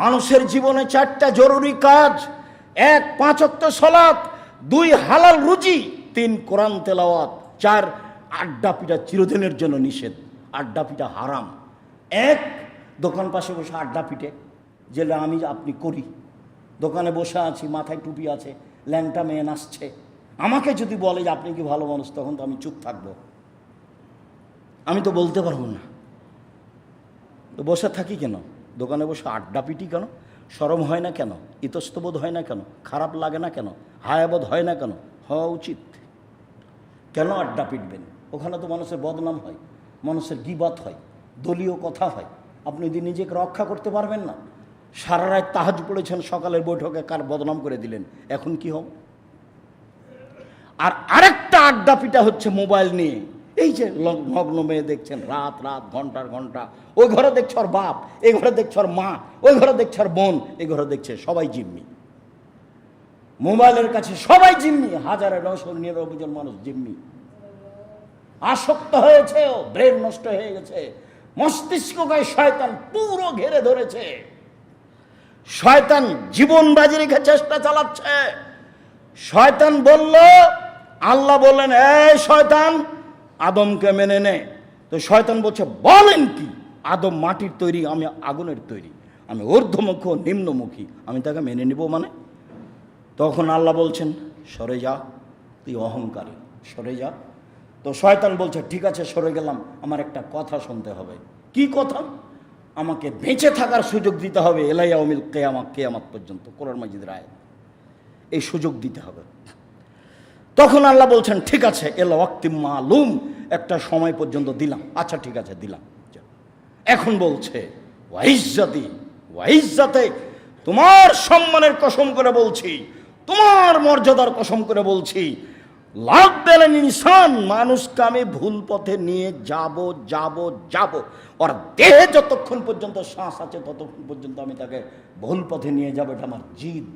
মানুষের জীবনে চারটা জরুরি কাজ। এক পাঁচক্ত সলাৎ দুই, হালাল রুজি, তিন, কোরআন তেলাওয়াত, চার, আড্ডা পিঠা চিরদিনের জন্য নিষেধ, আড্ডা পিঠা হারাম। এক, দোকান পাশে বসে আড্ডা পিঠে, যেটা আমি আপনি করি। দোকানে বসে আছি, মাথায় টুপি আছে, ল্যাংটা মেয়ে নাচছে। আমাকে যদি বলে যে আপনি কি ভালো মানুষ, তখন তো আমি চুপ থাকব। আমি তো বলতে পারব না। তো বসে থাকি কেন? দোকানে বসে আড্ডা পিটি কেন? সরম হয় না কেন? ইতস্তবোধ হয় না কেন? খারাপ লাগে না কেন? হায়াবোধ হয় না কেন? হওয়া উচিত। কেন আড্ডা পিটবেন? ওখানে তো মানুষের বদনাম হয়, মানুষের গিবাত হয়, দলীয় কথা হয়। আপনি যদি নিজেকে রক্ষা করতে পারবেন না, সারা রাত তাহাজ পড়েছেন, সকালের বৈঠকে কার বদনাম করে দিলেন? এখন কি হবে আর আরেকটা আড্ডা পিটা হচ্ছে মোবাইল নিয়ে। এই যে লগ- নগ্ন মেয়ে দেখছেন, রাত রাত, ঘণ্টার ঘণ্টা। ওই ঘরে দেখছে ওর বাপ, এই ঘরে দেখছে ওর মা, ওই ঘরে দেখছে ওর বোন, এই ঘরে দেখছে সবাই জিম্মি। মোবাইলের কাছে সবাই জিম্মি, হাজারে নশো নিরানব্বই জন মানুষ জিম্মি। আসক্ত হয়েছে ও, ব্রেন নষ্ট হয়ে গেছে। মস্তিষ্ককে শয়তান পুরো ঘেরে ধরেছে। শয়তান জীবন বাজি রেখে চেষ্টা চালাচ্ছে। শয়তান বলল, আল্লাহ বললেন, এই শয়তান আদমকে মেনে নেয়। তো শয়তান বলছে, বলেন কি? আদম মাটির তৈরি, আমি আগুনের তৈরি। আমি ঊর্ধ্বমুখ নিম্নমুখী। আমি তাকে মেনে নিব মানে? তখন আল্লাহ বলছেন, সরে যা, তুই অহংকারী, সরে যা। তো শয়তান বলছে, ঠিক আছে, সরে গেলাম, আমার একটা কথা শুনতে হবে। কি কথা? আমাকে বেঁচে থাকার সুযোগ দিতে হবে এলাইয়া অমিল কেয়ামা, কেয়ামাত পর্যন্ত, কোরআন মাজিদ রায় এই সুযোগ দিতে হবে। তখন আল্লাহ বলছেন, ঠিক আছে, এলা অক্তি মালুম, একটা সময় পর্যন্ত দিলাম। আচ্ছা ঠিক আছে, দিলাম। এখন বলছে ওয়াইজাতি ওয়াইজাতে তোমার সম্মানের কসম করে বলছি, তোমার মর্যাদার কসম করে বলছি, লাভ পেলেন ইনসান, মানুষকে আমি ভুল পথে নিয়ে যাব যাব যাব। ওর দেহে যতক্ষণ পর্যন্ত শ্বাস আছে, ততক্ষণ পর্যন্ত আমি তাকে ভুল পথে নিয়ে যাব, এটা আমার জিদ।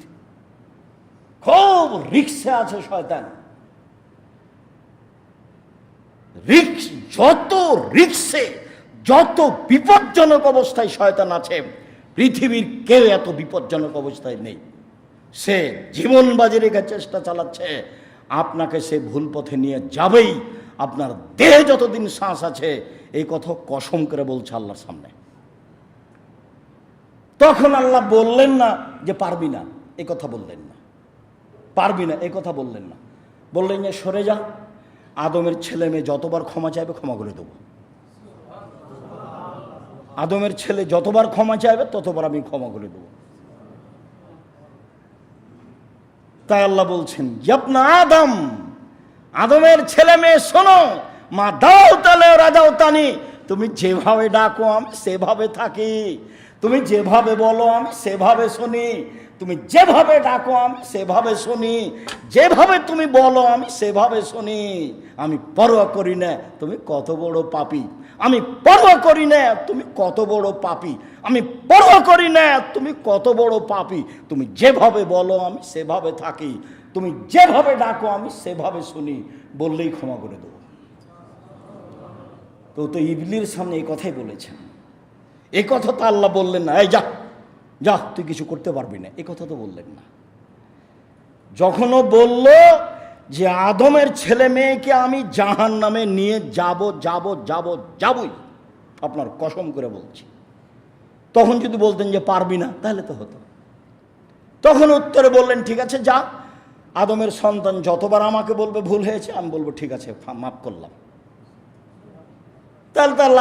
খুব রিক্সে আছে শয়তান। রিক্স, যত রিক্সে, যত বিপজ্জনক অবস্থায় শয়তান আছে, পৃথিবীর কেউ এত বিপজ্জনক অবস্থায় নেই। সে জীবন বাজি রেখে চেষ্টা চালাচ্ছে, আপনাকে সে ভুল পথে নিয়ে যাবেই। আপনার দেহে যতদিন শ্বাস আছে, এই কথা কসম করে বলছে আল্লাহর সামনে। তখন আল্লাহ বললেন না যে পারবি না, এ কথা বললেন না। পারবি না এই কথা বললেন না। বললেন যে সরে যা। আদমের ছেলে মেয়ে যতবার ক্ষমা চাইবে ক্ষমা করে দেবো। আদমের ছেলে যতবার ক্ষমা চাইবে ততবার আমি ক্ষমা করে দেবো। তাই আল্লাহ বলছেন, ইয়াবনা আদম, আদমের ছেলে মেয়ে শোনো, মা দাও তালে রাজাও তানি, তুমি যেভাবে ডাকো আমি সেভাবে থাকি। তুমি যেভাবে বলো আমি সেভাবে শুনি। তুমি যেভাবে ডাকো আমি সেভাবে শুনি। যেভাবে তুমি বলো আমি সেভাবে শুনি। আমি পরোয়া করি না, তুমি কত বড় পাপী। আমি পরোয়া করি না, তুমি কত বড় পাপী। আমি পরোয়া করি না, তুমি কত বড় পাপী। তুমি যেভাবে বলো আমি সেভাবে থাকি। তুমি যেভাবে ডাকো আমি সেভাবে শুনি। বললেই ক্ষমা করে দেবো। তো তো ইবলির সামনে এই কথাই বলেছেন। এই কথা তো আল্লাহ বললেন না, এই যা যা, তুই কিছু করতে পারবি না। এই কথা তো বললেন না। যখনও বলল যে আদমের ছেলে মেয়েকে আমি জাহান নামে নিয়ে যাব যাব যাব, যাবই, আপনার কসম করে বলছি। তখন যদি বলতেন যে পারবি না, তাহলে তো হতো। তখন উত্তরে বললেন, ঠিক আছে, যা। আদমের সন্তান যতবার আমাকে বলবে ভুল হয়েছে, আমি বলব, ঠিক আছে মাফ করলাম। তাহলে তার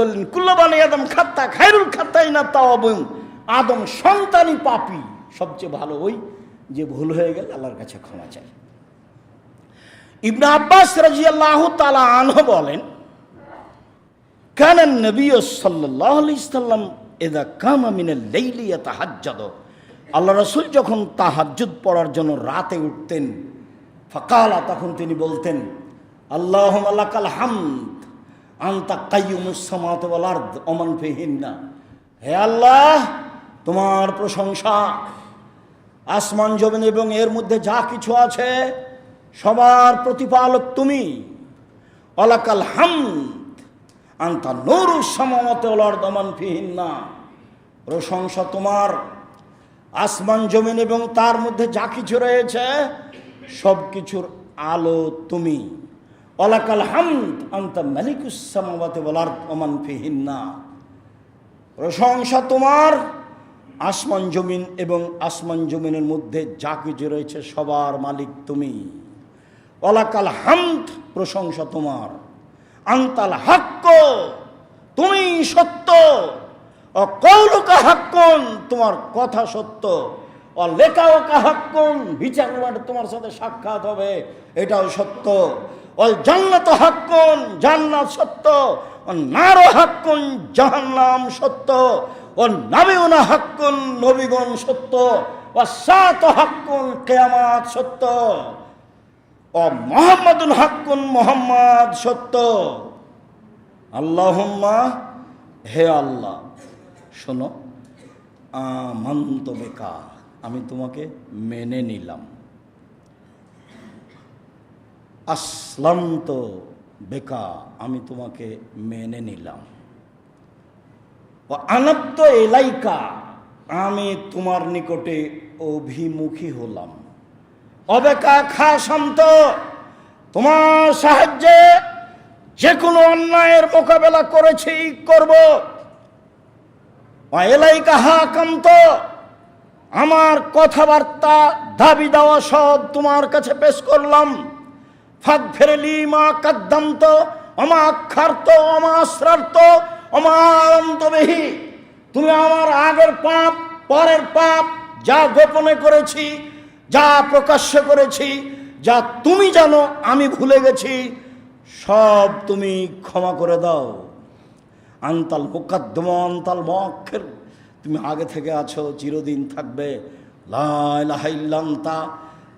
বললেন কুল্লাবানি আদম খাত্তা খাইরুল খাত্তাই না তাও আদম সন্তানই পাপি। সবচেয়ে ভালো ওই যে ভুল হয়ে গেলে আল্লাহর কাছে ক্ষমা চাই ইবনে আব্বাস রাজিয়াল্লাহ তালা বলেন, কানান নবী সাল্লাহ এদা আল্লাহ রসুল যখন তাহাজ্জুদ পড়ার জন্য রাতে উঠতেন, ফকালা, তখন তিনি বলতেন আল্লাহ আল্লাকাল হামদ। আন্তা কাইয়ুমুসামাত ওয়াল আরদ ওমান ফিহিন্না। হে আল্লাহ, তোমার প্রশংসা, আসমান, জমিন এবং এর মধ্যে যা কিছু আছে, সবার প্রতিপালক তুমি। অলাকাল হামদ, আন্তা নৌরু সামামতে ওলার দমান ফিহিন্না। প্রশংসা তোমার, আসমান, জমিন এবং তার মধ্যে যা কিছু রয়েছে সব কিছুর আলো তুমি। অলাকাল হামদ আন্তা বলার অমান ফিহিন্না প্রশংসা তোমার, আসমান জমিন এবং আসমান জমিনের মধ্যে যা কিছু রয়েছে সবার মালিক তুমি। অলাকাল হামদ প্রশংসা তোমার, আন্তাল হাক্ক তুমি সত্য ও কৌলকা হাক্কন তোমার কথা সত্য ও লেখাও কাহাক্কন বিচার তোমার সাথে সাক্ষাৎ হবে, এটাও সত্য। ও জান্নাত হাক্কন, জান্নাত সত্য। ও নারো হাক্কন, জাহান্নাম সত্য। ও নাবিউনা হাক্কন, নবীগণ সত্য। ও সাত হাক্কন, কেয়ামাত সত্য। ও মোহাম্মদুল হাক্কুন, মোহাম্মদ সত্য। আল্লাহম্মা, হে আল্লাহ, শোনো, আমন্ত বেকা, আমি তোমাকে মেনে নিলাম। আসলান্ত বেকা, আমি তোমাকে মেনে নিলাম। আনব্দ এলাইকা, আমি তোমার নিকটে অভিমুখী হলাম। অবেকা খা শান্ত তোমার সাহায্যে যে কোনো অন্যায়ের মোকাবেলা করেছি, করব। এলাইকা কাহা কান্ত আমার কথাবার্তা দাবি দেওয়া সব তোমার কাছে পেশ করলাম। ফাঁক ফেরেলি মা কাদ্দান্ত অমা খার্ত অমা শ্রার্ত অমান্তবেহী তুমি আমার আগের পাপ, পরের পাপ যা গোপনে করেছি, যা প্রকাশ্য করেছি, যা তুমি জানো আমি ভুলে গেছি, সব তুমি ক্ষমা করে দাও। আন্তাল মুকাদ্দম, আন্তাল মক্ষের তুমি আগে থেকে আছো, চিরদিন থাকবে। লাইলাহাইল্লান্তা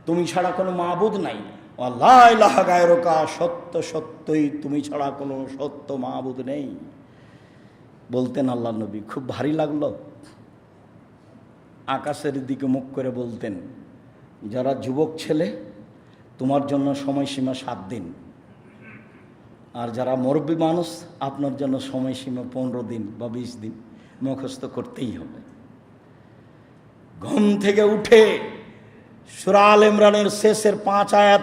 তুমি ছাড়া কোনো মাবুদ নাই। লাইলাহা গায়রকা, সত্য সত্যই, তুমি ছাড়া কোনো সত্য মাবুদ নেই। বলতেন আল্লাহ নবী, খুব ভারী লাগল। আকাশের দিকে মুখ করে বলতেন, যারা যুবক ছেলে, তোমার জন্য সময়সীমা সাত দিন। আর যারা মুরব্বী মানুষ, আপনার জন্য সময়সীমা পনেরো দিন বা বিশ দিন। মুখস্থ করতেই হবে। ঘুম থেকে উঠে সুরাল ইমরানের শেষের পাঁচ আয়াত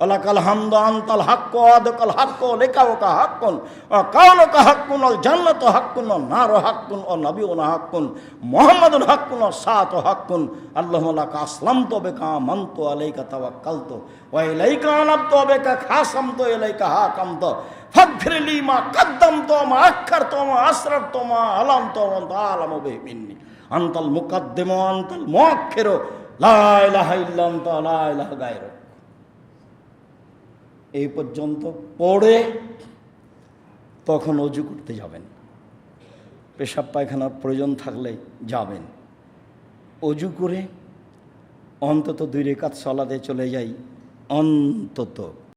ওয়ালাকাল হামদ আন্তাল হাক্কু আনতাল মুকাদ্দিমু আনতাল মুআক্খিরু লা ইলাহা ইল্লা লা ইলাহা এই পর্যন্ত পড়ে তখন অজু করতে যাবেন। পেশাব পায়খানার প্রয়োজন থাকলে যাবেন। অজু করে অন্তত দুই রেখাত সলাতে চলে যাই, অন্তত।